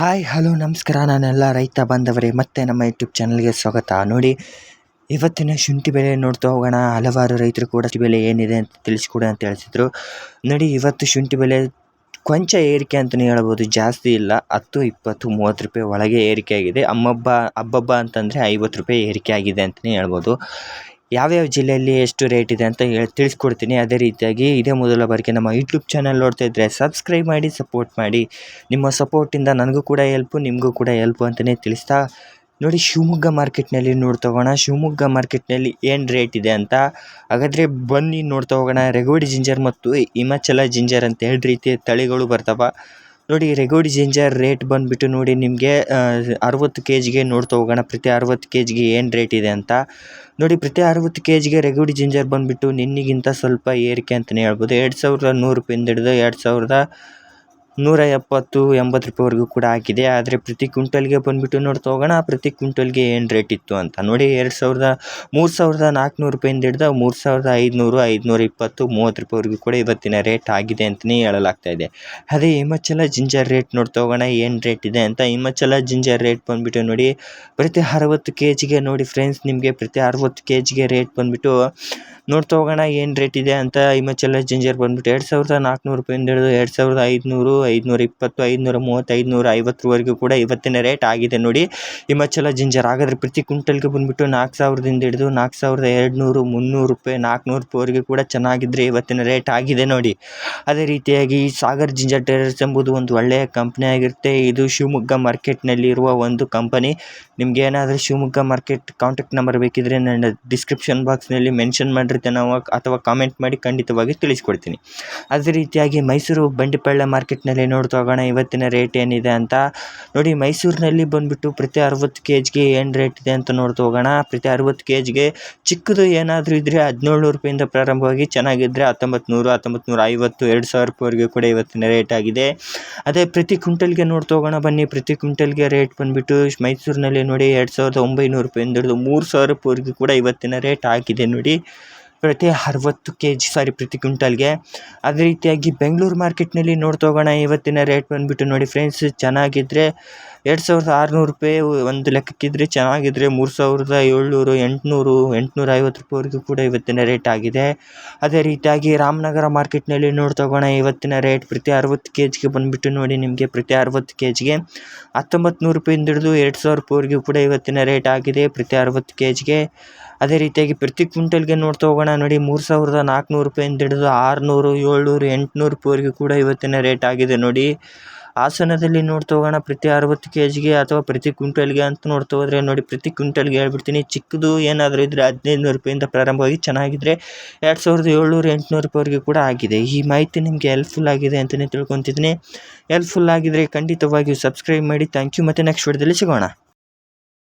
Hi hello ನಮಸ್ಕಾರ. ನಾನೆಲ್ಲ ರೈತ ಬಂದವರೇ ಮತ್ತೆ ನಮ್ಮ ಯೂಟ್ಯೂಬ್ ಚಾನಲ್ಗೆ ಸ್ವಾಗತ. ನೋಡಿ, ಇವತ್ತಿನ ಶುಂಠಿ ಬೆಲೆ ನೋಡ್ತಾ ಹೋಗೋಣ. ಹಲವಾರು ರೈತರು ಕೂಡ ಬೆಲೆ ಏನಿದೆ ಅಂತ ತಿಳಿಸ್ಕೊಡಿ ಅಂತ ಹೇಳ್ತಿದ್ರು. ನೋಡಿ, ಇವತ್ತು ಶುಂಠಿ ಬೆಲೆ ಕೊಂಚ ಏರಿಕೆ ಅಂತಲೇ ಹೇಳ್ಬೋದು. ಜಾಸ್ತಿ ಇಲ್ಲ. ಹತ್ತು, ಇಪ್ಪತ್ತು, ಮೂವತ್ತು ರೂಪಾಯಿ ಒಳಗೆ ಏರಿಕೆ ಆಗಿದೆ. ಅಮ್ಮಬ್ಬ ಹಬ್ಬಬ್ಬ ಅಂತಂದರೆ ಐವತ್ತು ರೂಪಾಯಿ ಏರಿಕೆ ಆಗಿದೆ ಅಂತಲೇ ಹೇಳ್ಬೋದು. ಯಾವ್ಯಾವ ಜಿಲ್ಲೆಯಲ್ಲಿ ಎಷ್ಟು ರೇಟ್ ಇದೆ ಅಂತ ಹೇಳಿ ತಿಳಿಸ್ಕೊಡ್ತೀನಿ. ಅದೇ ರೀತಿಯಾಗಿ ಇದೇ ಮೊದಲ ಬಾರಿಗೆ ನಮ್ಮ ಯೂಟ್ಯೂಬ್ ಚಾನಲ್ ನೋಡ್ತಾ ಇದ್ದರೆ ಸಬ್ಸ್ಕ್ರೈಬ್ ಮಾಡಿ ಸಪೋರ್ಟ್ ಮಾಡಿ. ನಿಮ್ಮ ಸಪೋರ್ಟಿಂದ ನನಗೂ ಕೂಡ ಹೆಲ್ಪು ನಿಮಗೂ ಕೂಡ ಹೆಲ್ಪು ಅಂತಲೇ ತಿಳಿಸ್ತಾ ನೋಡಿ ಶಿವಮೊಗ್ಗ ಮಾರ್ಕೆಟ್ನಲ್ಲಿ ನೋಡ್ತಾ ಹೋಗೋಣ. ಶಿವಮೊಗ್ಗ ಮಾರ್ಕೆಟ್ನಲ್ಲಿ ಏನು ರೇಟ್ ಇದೆ ಅಂತ ಹಾಗಾದರೆ ಬನ್ನಿ ನೋಡ್ತಾ ಹೋಗೋಣ. ರೆಗೋಡಿ ಜಿಂಜರ್ ಮತ್ತು ಹಿಮಾಚಲ ಜಿಂಜರ್ ಅಂತ ಎರಡು ರೀತಿಯ ತಳಿಗಳು ಬರ್ತಾವ. ನೋಡಿ, ರೆಗೋಡಿ ಜಿಂಜರ್ ರೇಟ್ ಬಂದುಬಿಟ್ಟು ನೋಡಿ, ನಿಮಗೆ ಅರವತ್ತು ಕೆ ಜಿಗೆ ನೋಡ್ತಾ ಹೋಗೋಣ. ಪ್ರತಿ ಅರವತ್ತು ಕೆ ಜಿಗೆ ಏನು ರೇಟ್ ಇದೆ ಅಂತ. ನೋಡಿ, ಪ್ರತಿ ಅರವತ್ತು ಕೆ ಜಿಗೆ ರೆಗೋಡಿ ಜಿಂಜರ್ ಬಂದುಬಿಟ್ಟು ನಿನ್ನೆಗಿಂತ ಸ್ವಲ್ಪ ಏರಿಕೆ ಅಂತಲೇ ಹೇಳ್ಬೋದು. ಎರಡು ಸಾವಿರದ ನೂರು ರೂಪಾಯಿಂದ ಹಿಡಿದು ಎರಡು ಸಾವಿರದ ನೂರ ಎಪ್ಪತ್ತು, ಎಂಬತ್ತು ರೂಪಾಯಿವರೆಗೂ ಕೂಡ ಆಗಿದೆ. ಆದರೆ ಪ್ರತಿ ಕ್ವಿಂಟಲ್ಗೆ ಬಂದುಬಿಟ್ಟು ನೋಡ್ತಾ ಹೋಗೋಣ. ಪ್ರತಿ ಕ್ವಿಂಟಲ್ಗೆ ಏನು ರೇಟ್ ಇತ್ತು ಅಂತ. ನೋಡಿ, ಎರಡು ಸಾವಿರದ, ಮೂರು ಸಾವಿರದ ನಾಲ್ಕುನೂರು ರೂಪಾಯಿಂದ ಹಿಡಿದು ಮೂರು ಸಾವಿರದ ಐದುನೂರು, ಐದುನೂರ ಇಪ್ಪತ್ತು, ಮೂವತ್ತು ರೂಪಾಯಿವರೆಗೂ ಕೂಡ ಇವತ್ತಿನ ರೇಟ್ ಆಗಿದೆ ಅಂತಲೇ ಹೇಳಲಾಗ್ತಾ ಇದೆ. ಅದೇ ಹಿಮಾಚಲ ಜಿಂಜರ್ ರೇಟ್ ನೋಡ್ತಾ ಹೋಗೋಣ. ಏನು ರೇಟ್ ಇದೆ ಅಂತ. ಹಿಮಾಚಲ ಜಿಂಜರ್ ರೇಟ್ ಬಂದುಬಿಟ್ಟು ನೋಡಿ, ಪ್ರತಿ ಅರವತ್ತು ಕೆ ಜಿಗೆ ನೋಡಿ ಫ್ರೆಂಡ್ಸ್, ನಿಮಗೆ ಪ್ರತಿ ಅರವತ್ತು ಕೆ ಜಿಗೆ ರೇಟ್ ಬಂದುಬಿಟ್ಟು ನೋಡ್ತಾ ಹೋಗೋಣ. ಏನು ರೇಟ್ ಇದೆ ಅಂತ ಹಿಮಾಚಲ ಜಿಂಜರ್ ಬಂದುಬಿಟ್ಟು ಎರಡು ಸಾವಿರದ ನಾಲ್ಕುನೂರು ರೂಪಾಯಿಂದ ಹಿಡಿದು ಎರಡು ಸಾವಿರದ ಐದುನೂರು ಐದುನೂರ ಇಪ್ಪತ್ತು ಐದುನೂರ ಮೂವತ್ತು ಐದುನೂರ ಐವತ್ತರವರೆಗೂ ಕೂಡ ಇವತ್ತಿನ ರೇಟ್ ಆಗಿದೆ ನೋಡಿ. ಹಿಮಾಚಲ ಜಿಂಜರ್ ಹಾಗಾದರೆ ಪ್ರತಿ ಕ್ವಿಂಟಲ್ಗೆ ಬಂದುಬಿಟ್ಟು ನಾಲ್ಕು ಸಾವಿರದಿಂದ ಹಿಡಿದು ನಾಲ್ಕು ಸಾವಿರದ ಎರಡುನೂರು, ಮುನ್ನೂರು ರೂಪಾಯಿ ನಾಲ್ಕುನೂರು ರೂಪಾಯಿವರೆಗೂ ಕೂಡ ಚೆನ್ನಾಗಿದ್ದರೆ ಇವತ್ತಿನ ರೇಟ್ ಆಗಿದೆ ನೋಡಿ. ಅದೇ ರೀತಿಯಾಗಿ ಸಾಗರ್ ಜಿಂಜರ್ ಟೇಲರ್ಸ್ ಎಂಬುದು ಒಂದು ಒಳ್ಳೆಯ ಕಂಪ್ನಿ ಆಗಿರುತ್ತೆ. ಇದು ಶಿವಮೊಗ್ಗ ಮಾರ್ಕೆಟ್ನಲ್ಲಿರುವ ಒಂದು ಕಂಪನಿ ನಿಮಗೆ ಏನಾದರೂ ಶಿವಮೊಗ್ಗ ಮಾರ್ಕೆಟ್ ಕಾಂಟ್ಯಾಕ್ಟ್ ನಂಬರ್ ಬೇಕಿದ್ರೆ ನನ್ನ ಡಿಸ್ಕ್ರಿಪ್ಷನ್ ಬಾಕ್ಸ್ನಲ್ಲಿ ಮೆನ್ಷನ್ ಮಾಡಿರ್ತೀನಿ ಅಥವಾ ಕಾಮೆಂಟ್ ಮಾಡಿ ಖಂಡಿತವಾಗಿ ತಿಳಿಸ್ಕೊಡ್ತೀನಿ. ಅದೇ ರೀತಿಯಾಗಿ ಮೈಸೂರು ಬಂಡಿಪಳ್ಳ ಮಾರ್ಕೆಟ್ನಲ್ಲಿ ನೋಡ್ತಾ ಹೋಗೋಣ. ಇವತ್ತಿನ ರೇಟ್ ಏನಿದೆ ಅಂತ ನೋಡಿ, ಮೈಸೂರಿನಲ್ಲಿ ಬಂದುಬಿಟ್ಟು ಪ್ರತಿ ಅರವತ್ತು ಕೆ ಜಿಗೆ ಏನು ರೇಟ್ ಇದೆ ಅಂತ ನೋಡ್ತಾ ಹೋಗೋಣ. ಪ್ರತಿ ಅರವತ್ತು ಕೆ ಜಿಗೆ ಚಿಕ್ಕದು ಏನಾದರೂ ಇದ್ದರೆ ಹದಿನೇಳು ನೂರು ರೂಪಾಯಿಂದ ಪ್ರಾರಂಭವಾಗಿ ಚೆನ್ನಾಗಿದ್ದರೆ ಹತ್ತೊಂಬತ್ತು ನೂರು ಹತ್ತೊಂಬತ್ತು ನೂರ ಐವತ್ತು, ಎರಡು ಸಾವಿರ ರೂಪಾಯಿವರೆಗೂ ಕೂಡ ಇವತ್ತಿನ ರೇಟ್ ಆಗಿದೆ. ಅದೇ ಪ್ರತಿ ಕ್ವಿಂಟಲ್ಗೆ ನೋಡ್ತಾ ಹೋಗೋಣ. ಬನ್ನಿ, ಪ್ರತಿ ಕ್ವಿಂಟಲ್ಗೆ ರೇಟ್ ಬಂದುಬಿಟ್ಟು ಮೈಸೂರಿನಲ್ಲಿ ನೋಡಿ ಎರಡು ಸಾವಿರದ ಒಂಬೈನೂರು ರೂಪಾಯಿಂದ ಹಿಡಿದು ಮೂರು ಸಾವಿರ ರೂಪಾಯಿವರೆಗೂ ಕೂಡ ಇವತ್ತಿನ ರೇಟ್ ಆಗಿದೆ ನೋಡಿ. ಪ್ರತಿ ಅರವತ್ತು ಕೆ ಜಿ ಸಾರಿ ಪ್ರತಿ ಕ್ವಿಂಟಲ್ಗೆ. ಅದೇ ರೀತಿಯಾಗಿ ಬೆಂಗಳೂರು ಮಾರ್ಕೆಟ್ನಲ್ಲಿ ನೋಡ್ತಾ ಹೋಗೋಣ, ಇವತ್ತಿನ ರೇಟ್ ಬಂದುಬಿಟ್ಟು ನೋಡಿ ಫ್ರೆಂಡ್ಸ್ ಚೆನ್ನಾಗಿದ್ದರೆ ಎರಡು ಸಾವಿರದ ಆರುನೂರು ರೂಪಾಯಿ ಒಂದು ಲೆಕ್ಕಕ್ಕಿದ್ರೆ ಚೆನ್ನಾಗಿದ್ದರೆ ಮೂರು ಸಾವಿರದ ಏಳ್ನೂರು, ಎಂಟುನೂರು ಎಂಟುನೂರ ಐವತ್ತು ರೂಪಾಯಿವರೆಗೂ ಕೂಡ ಇವತ್ತಿನ ರೇಟ್ ಆಗಿದೆ. ಅದೇ ರೀತಿಯಾಗಿ ರಾಮನಗರ ಮಾರ್ಕೆಟ್ನಲ್ಲಿ ನೋಡ್ತಾ ಹೋಗೋಣ, ಇವತ್ತಿನ ರೇಟ್ ಪ್ರತಿ ಅರವತ್ತು ಕೆ ಜಿಗೆ ಬಂದುಬಿಟ್ಟು ನೋಡಿ ನಿಮಗೆ ಪ್ರತಿ ಅರವತ್ತು ಕೆ ಜಿಗೆ ಹತ್ತೊಂಬತ್ತು ನೂರು ರೂಪಾಯಿಂದ ಹಿಡಿದು ಎರಡು ಸಾವಿರ ರೂಪಾಯಿವರೆಗೂ ಕೂಡ ಇವತ್ತಿನ ರೇಟ್ ಆಗಿದೆ ಪ್ರತಿ ಅರವತ್ತು ಕೆ ಜಿಗೆ ಅದೇ ರೀತಿಯಾಗಿ ಪ್ರತಿ ಕ್ವಿಂಟಲ್ಗೆ ನೋಡ್ತಾ ಹೋಗೋಣ ನೋಡಿ, ಮೂರು ಸಾವಿರದ ನಾಲ್ಕುನೂರು ರೂಪಾಯಿಂದ ಹಿಡಿದು ಆರುನೂರು, ಏಳ್ನೂರು, ಎಂಟುನೂರು ರೂಪಾಯಿವರೆಗೂ ಕೂಡ ಇವತ್ತಿನ ರೇಟ್ ಆಗಿದೆ ನೋಡಿ. ಹಾಸನದಲ್ಲಿ ನೋಡ್ತಾ ಹೋಗೋಣ, ಪ್ರತಿ ಅರವತ್ತು ಕೆ ಜಿಗೆ ಅಥವಾ ಪ್ರತಿ ಕ್ವಿಂಟಲ್ಗೆ ಅಂತ ನೋಡ್ತಾ ಹೋದರೆ ನೋಡಿ, ಪ್ರತಿ ಕ್ವಿಂಟಲ್ಗೆ ಹೇಳ್ಬಿಡ್ತೀನಿ, ಚಿಕ್ಕದು ಏನಾದರೂ ಇದ್ದರೆ ಹದಿನೈದು ನೂರು ರೂಪಾಯಿಂದ ಪ್ರಾರಂಭವಾಗಿ ಚೆನ್ನಾಗಿದ್ದರೆ ಎರಡು ಸಾವಿರದ ಏಳ್ನೂರು, ಎಂಟುನೂರು ರೂಪಾಯಿವರೆಗೂ ಕೂಡ ಆಗಿದೆ. ಈ ಮಾಹಿತಿ ನಿಮಗೆ ಹೆಲ್ಪ್ಫುಲ್ ಆಗಿದೆ ಅಂತಲೇ ತಿಳ್ಕೊತಿದ್ದೀನಿ. ಹೆಲ್ಪ್ಫುಲ್ ಆಗಿದ್ದರೆ ಖಂಡಿತವಾಗಿಯೂ ಸಬ್ಸ್ಕ್ರೈಬ್ ಮಾಡಿ ಥ್ಯಾಂಕ್ ಯು ಮತ್ತು ನೆಕ್ಸ್ಟ್ ವಿಡಿಯೋದಲ್ಲಿ ಸಿಗೋಣ.